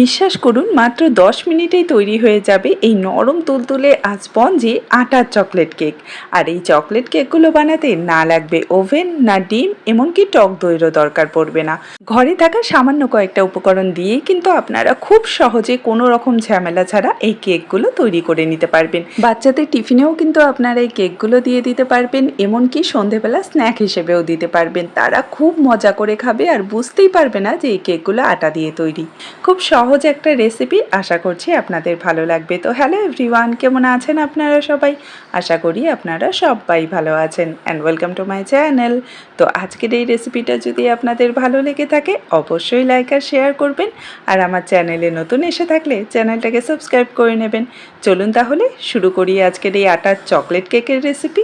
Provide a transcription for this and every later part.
বিশ্বাস করুন, মাত্র দশ মিনিটেই তৈরি হয়ে যাবে এই নরম তুলতুলে আর স্পঞ্জি আটার চকলেট কেক। আর এই চকলেট কেকগুলো বানাতে না লাগবে ওভেন, না ডিম, এমনকি টক দইরও দরকার পড়বে না। ঘরে থাকা সামান্য কয়েকটা উপকরণ দিয়েই কিন্তু আপনারা খুব সহজে কোনো রকম ঝামেলা ছাড়া এই কেকগুলো তৈরি করে নিতে পারবেন। বাচ্চাদের টিফিনেও কিন্তু আপনারা এই কেকগুলো দিয়ে দিতে পারবেন, এমনকি সন্ধেবেলা স্ন্যাক হিসেবেও দিতে পারবেন। তারা খুব মজা করে খাবে আর বুঝতেই পারবে না যে এই কেকগুলো আটা দিয়ে তৈরি। খুব একটা রেসিপি আশা করছি আপনাদের ভালো লাগবে। তো হ্যালো এভরিওয়ান কেমন আছেন আপনারা সবাই? আশা করি আপনারা সবাই ভালো আছেন। And welcome to my channel তো আজকের এই রেসিপিটা যদি আপনাদের ভালো লেগে থাকে, অবশ্যই লাইক আর শেয়ার করবেন। আর আমার চ্যানেলে নতুন এসে থাকলে চ্যানেলটাকে সাবস্ক্রাইব করে নেবেন। চলুন তাহলে শুরু করি আজকের এই আটার চকলেট কেকের রেসিপি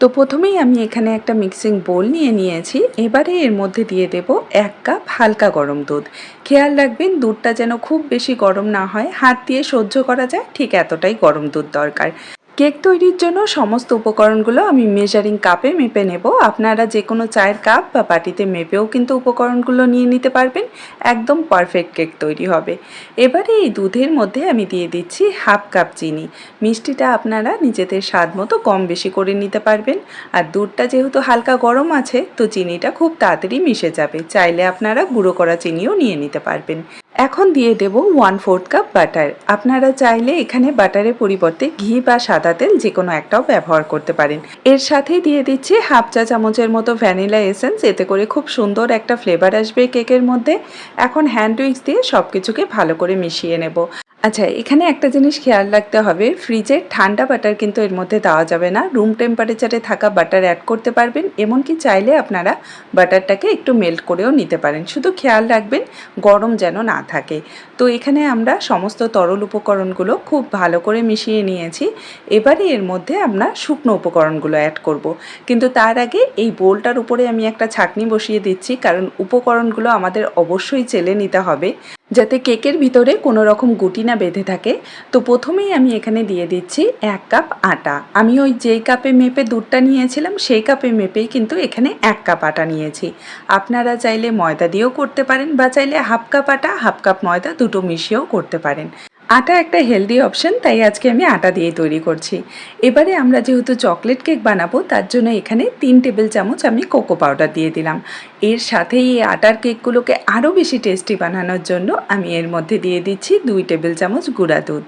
তো প্রথমেই আমি এখানে একটা মিক্সিং বোল নিয়ে নিয়েছি। এবারে এর মধ্যে দিয়ে দেব এক কাপ হালকা গরম দুধ। খেয়াল রাখবেন, দুধটা যেন খুব বেশি গরম না হয়, হাত দিয়ে সহ্য করা যায়, ঠিক এতটাই গরম দুধ দরকার। কেক তৈরির জন্য সমস্ত উপকরণগুলো আমি মেজারিং কাপে মেপে নেব। আপনারা যে কোনো চায়ের কাপ বা বাটিতে মেপেও কিন্তু উপকরণগুলো নিয়ে নিতে পারবেন। একদম পারফেক্ট কেক তৈরি হবে। এবারে এই দুধের মধ্যে আমি দিয়ে দিচ্ছি হাফ কাপ চিনি। মিষ্টিটা আপনারা নিজেদের স্বাদ মতো কম বেশি করে নিতে পারবেন। আর দুধটা যেহেতু হালকা গরম আছে, তো চিনিটা খুব তাড়াতাড়ি মিশে যাবে। চাইলে আপনারা গুঁড়ো করা চিনিও নিয়ে নিতে পারবেন। এখন দিয়ে দেব ওয়ান ফোর্থ কাপ বাটার আপনারা চাইলে এখানে বাটারের পরিবর্তে ঘি বা সাদা তেল যে কোনো একটাও ব্যবহার করতে পারেন। এর সাথে দিয়ে দিচ্ছি হাফ চা চামচের মতো ভ্যানিলা এসেন্স, এতে করে খুব সুন্দর একটা ফ্লেভার আসবে কেকের মধ্যে। এখন হ্যান্ড উইক্স দিয়ে সব কিছুকে ভালো করে মিশিয়ে নেব। আচ্ছা এখানে একটা জিনিস খেয়াল রাখতে হবে। ফ্রিজে ঠান্ডা বাটার কিন্তু এর মধ্যে দেওয়া যাবে না। রুম টেম্পারেচারে থাকা বাটার অ্যাড করতে পারবেন। এমনকি চাইলে আপনারা বাটারটাকে একটু মেল্ট করেও নিতে পারেন। শুধু খেয়াল রাখবেন, গরম যেন না থাকে। তো এখানে আমরা সমস্ত তরল উপকরণগুলো খুব ভালো করে মিশিয়ে নিয়েছি। এবারে এর মধ্যে আমরা শুকনো উপকরণগুলো অ্যাড করব। কিন্তু তার আগে এই বোলটার উপরে আমি একটা ছাকনি বসিয়ে দিচ্ছি। কারণ উপকরণগুলো আমাদের অবশ্যই চেলে নিতে হবে। যাতে কেকের ভিতরে কোনো রকম গুটি না বেঁধে থাকে। তো প্রথমেই আমি এখানে দিয়ে দিচ্ছি এক কাপ আটা। আমি ওই যেই কাপে মেপে দুধটা নিয়েছিলাম, সেই কাপে মেপেই কিন্তু এখানে এক কাপ আটা নিয়েছি। আপনারা চাইলে ময়দা দিয়েও করতে পারেন বা চাইলে হাফ কাপ আটা, হাফ কাপ ময়দা দুটো মিশিয়েও করতে পারেন। আটা একটা হেলদি অপশন তাই আজকে আমি আটা দিয়ে তৈরি করছি। এবারে আমরা যেহেতু চকলেট কেক বানাবো, তার জন্য এখানে তিন টেবিল চামচ আমি কোকো পাউডার দিয়ে দিলাম। এর সাথেই এই আটার কেকগুলোকে আরও বেশি টেস্টি বানানোর জন্য আমি এর মধ্যে দিয়ে দিচ্ছি দুই টেবিল চামচ গুঁড়া দুধ।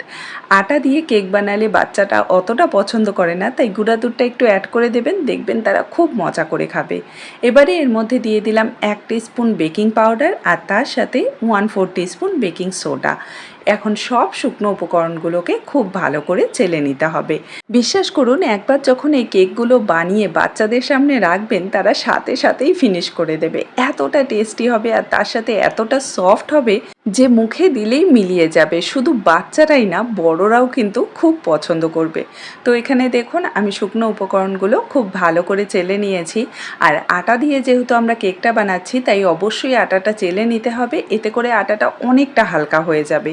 আটা দিয়ে কেক বানালে বাচ্চাটা অতটা পছন্দ করে না, তাই গুঁড়া দুধটা একটু অ্যাড করে দেবেন, দেখবেন তারা খুব মজা করে খাবে। এবারে এর মধ্যে দিয়ে দিলাম এক স্পুন বেকিং পাউডার আর তার সাথে one four spoon baking soda এখন সব শুকনো উপকরণগুলোকে খুব ভালো করে চেলে নিতে হবে। বিশ্বাস করুন, একবার যখন এই কেকগুলো বানিয়ে বাচ্চাদের সামনে রাখবেন, তারা সাথে সাথেই ফিনিশ করে দেবে। এতটা টেস্টি হবে আর তার সাথে এতটা সফট হবে যে মুখে দিলেই মিলিয়ে যাবে। শুধু বাচ্চারাই না, বড়রাও কিন্তু খুব পছন্দ করবে। তো এখানে দেখুন, আমি শুকনো উপকরণগুলো খুব ভালো করে চেলে নিয়েছি। আর আটা দিয়ে যেহেতু আমরা কেকটা বানাচ্ছি, তাই অবশ্যই আটাটা চেলে নিতে হবে। এতে করে আটাটা অনেকটা হালকা হয়ে যাবে।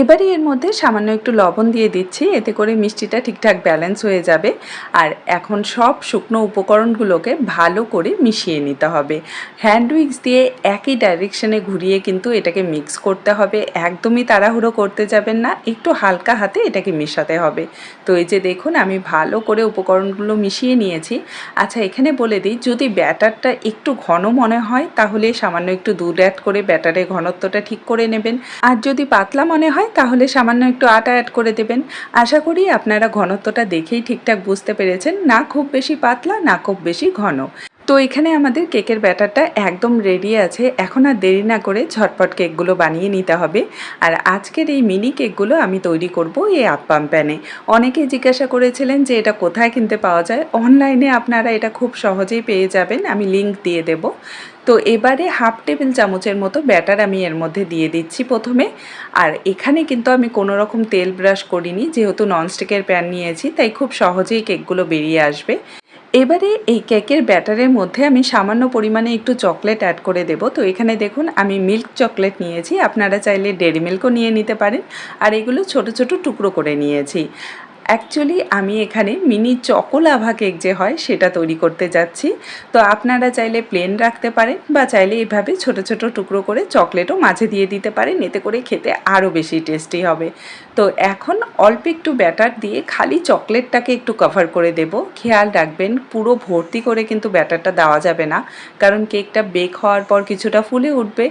এবারে এর মধ্যে সামান্য একটু লবণ দিয়ে দিচ্ছি, এতে করে মিষ্টিটা ঠিকঠাক ব্যালেন্স হয়ে যাবে। আর এখন সব শুকনো উপকরণগুলোকে ভালো করে মিশিয়ে নিতে হবে। হ্যান্ড উইক্স দিয়ে একই ডাইরেকশনে ঘুরিয়ে কিন্তু এটাকে মিক্স করতে হবে। একদমই তাড়াহুড়ো করতে যাবেন না, একটু হালকা হাতে এটাকে মেশাতে হবে। তো এই যে দেখুন, আমি ভালো করে উপকরণগুলো মিশিয়ে নিয়েছি। আচ্ছা এখানে বলে দিই, যদি ব্যাটারটা একটু ঘন মনে হয়, তাহলে সামান্য একটু দুধ অ্যাড করে ব্যাটারের ঘনত্বটা ঠিক করে নেবেন। আর যদি পাতলা মনে হয় তাহলে সামান্য একটু আটা অ্যাড করে দেবেন। আশা করি আপনারা ঘনত্বটা দেখেই ঠিকঠাক বুঝতে পেরেছেন। না খুব বেশি পাতলা, না খুব বেশি ঘন। তো এখানে আমাদের কেকের ব্যাটারটা একদম রেডি আছে। এখন আর দেরি না করে ঝটপট কেকগুলো বানিয়ে নিতে হবে। আর আজকের এই মিনি কেকগুলো আমি তৈরি করব এই আপ্পাম প্যানে অনেকে জিজ্ঞাসা করেছিলেন যে এটা কোথায় কিনতে পাওয়া যায়। অনলাইনে আপনারা এটা খুব সহজেই পেয়ে যাবেন। আমি লিংক দিয়ে দেব। তো এবারে হাফ টেবিল চামচের মতো ব্যাটার আমি এর মধ্যে দিয়ে দিচ্ছি প্রথমে। আর এখানে কিন্তু আমি কোনো রকম তেল ব্রাশ করিনি। যেহেতু ননস্টিকের প্যান নিয়েছি, তাই খুব সহজেই কেকগুলো বেরিয়ে আসবে। এবারে এই কেকের ব্যাটারের মধ্যে আমি সামান্য পরিমাণে একটু চকলেট অ্যাড করে দেব। তো এখানে দেখুন, আমি মিল্ক চকলেট নিয়েছি। আপনারা চাইলে ডেরি মিল্কও নিয়ে নিতে পারেন। আর এগুলো ছোট ছোট টুকরো করে নিয়েছি। অ্যাকচুয়ালি আমি এখানে মিনি চকোলাভা কেক যে হয়, সেটা তৈরি করতে যাচ্ছি। তো আপনারা চাইলে প্লেন রাখতে পারেন বা চাইলে এভাবে ছোট ছোট টুকরো করে চকলেটও মাঝে দিয়ে দিতে পারেন, এতে করে খেতে আরও বেশি টেস্টি হবে। তো এখন অল্প একটু ব্যাটার দিয়ে খালি চকলেটটাকে একটু কভার করে দেব। খেয়াল রাখবেন, পুরো ভর্তি করে কিন্তু ব্যাটারটা দেওয়া যাবে না, কারণ কেকটা বেক হওয়ার পর কিছুটা ফুলে উঠবে।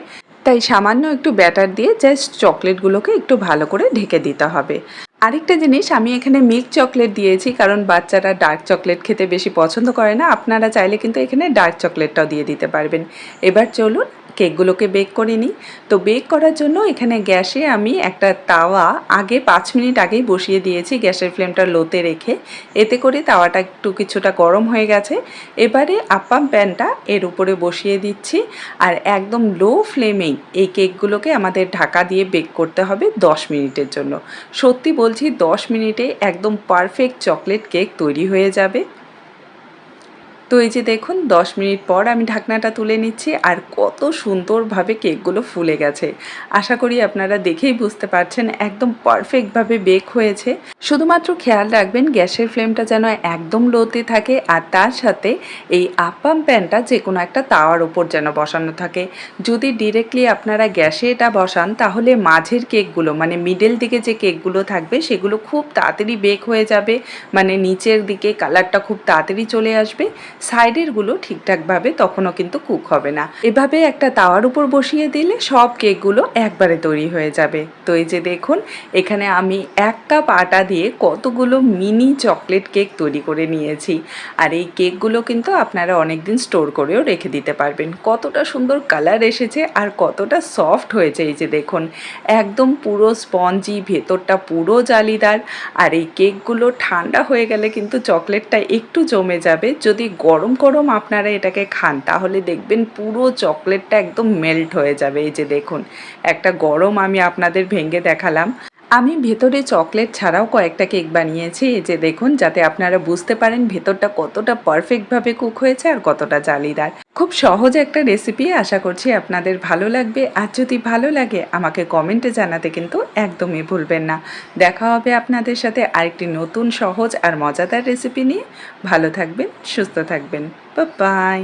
তাই সামান্য একটু ব্যাটার দিয়ে জাস্ট চকলেটগুলোকে একটু ভালো করে ঢেকে দিতে হবে। আরেকটা জিনিস, আমি এখানে মিল্ক চকলেট দিয়েছি কারণ বাচ্চারা ডার্ক চকলেট খেতে বেশি পছন্দ করে না। আপনারা চাইলে কিন্তু এখানে ডার্ক চকলেটটাও দিয়ে দিতে পারবেন। এবার চলুন কেকগুলোকে বেক করে নিই। তো বেক করার জন্য এখানে গ্যাসে আমি একটা তাওয়া আগে পাঁচ মিনিট আগেই বসিয়ে দিয়েছি গ্যাসের ফ্লেমটা লোতে রেখে। এতে করে তাওয়াটা একটু কিছুটা গরম হয়ে গেছে। এবারে আপ্পাম প্যানটা এর উপরে বসিয়ে দিচ্ছি। আর একদম লো ফ্লেমেই এই কেকগুলোকে আমাদের ঢাকা দিয়ে বেক করতে হবে দশ মিনিটের জন্য। সত্যি বলছি দশ মিনিটে একদম পারফেক্ট চকলেট কেক তৈরি হয়ে যাবে। তো এই যে দেখুন, দশ মিনিট পর আমি ঢাকনাটা তুলে নিচ্ছি আর কত সুন্দরভাবে কেকগুলো ফুলে গেছে। আশা করি আপনারা দেখেই বুঝতে পারছেন একদম পারফেক্টভাবে বেক হয়েছে। শুধুমাত্র খেয়াল রাখবেন, গ্যাসের ফ্লেমটা যেন একদম লোতে থাকে আর তার সাথে এই আপাম প্যানটা যে কোনো একটা তাওয়ার ওপর যেন বসানো থাকে। যদি ডিরেক্টলি আপনারা গ্যাসে এটা বসান, তাহলে মাঝের কেকগুলো মানে মিডল দিকে যে কেকগুলো থাকবে, সেগুলো খুব তাড়াতাড়ি বেক হয়ে যাবে। মানে নিচের দিকে কালারটা খুব তাড়াতাড়ি চলে আসবে। সাইডেরগুলো ঠিকঠাকভাবে তখনও কিন্তু কুক হবে না। এভাবে একটা তাওয়ার উপর বসিয়ে দিলে সব কেকগুলো একবারে তৈরি হয়ে যাবে। তো এই যে দেখুন, এখানে আমি এক কাপ আটা দিয়ে কতগুলো মিনি চকলেট কেক তৈরি করে নিয়েছি। আর এই কেকগুলো কিন্তু আপনারা অনেক দিন স্টোর করেও রেখে দিতে পারবেন। কতটা সুন্দর কালার এসেছে আর কতটা সফট হয়েছে। এই যে দেখুন, একদম পুরো স্পঞ্জি, ভেতরটা পুরো জালিদার। আর এই কেকগুলো ঠান্ডা হয়ে গেলে কিন্তু চকলেটটা একটু জমে যাবে। যদি গরম গরম আপনারা এটাকে খান, তাহলে দেখবেন পুরো চকলেটটা একদম মেল্ট হয়ে যাবে। এই যে দেখুন, একটা গরম আমি আপনাদের ভেঙে দেখালাম। আমি ভেতরে চকলেট ছাড়াও কয়েকটা কেক বানিয়েছি, এই যে দেখুন, যাতে আপনারা বুঝতে পারেন ভেতরটা কতটা পারফেক্টভাবে কুক হয়েছে আর কতটা জালিদার। খুব সহজ একটা রেসিপি আশা করছি আপনাদের ভালো লাগবে। আর যদি ভালো লাগে, আমাকে কমেন্টে জানাতে কিন্তু একদমই ভুলবেন না। দেখা হবে আপনাদের সাথে আরেকটি নতুন সহজ আর মজাদার রেসিপি নিয়ে। ভালো থাকবেন, সুস্থ থাকবেন। বাই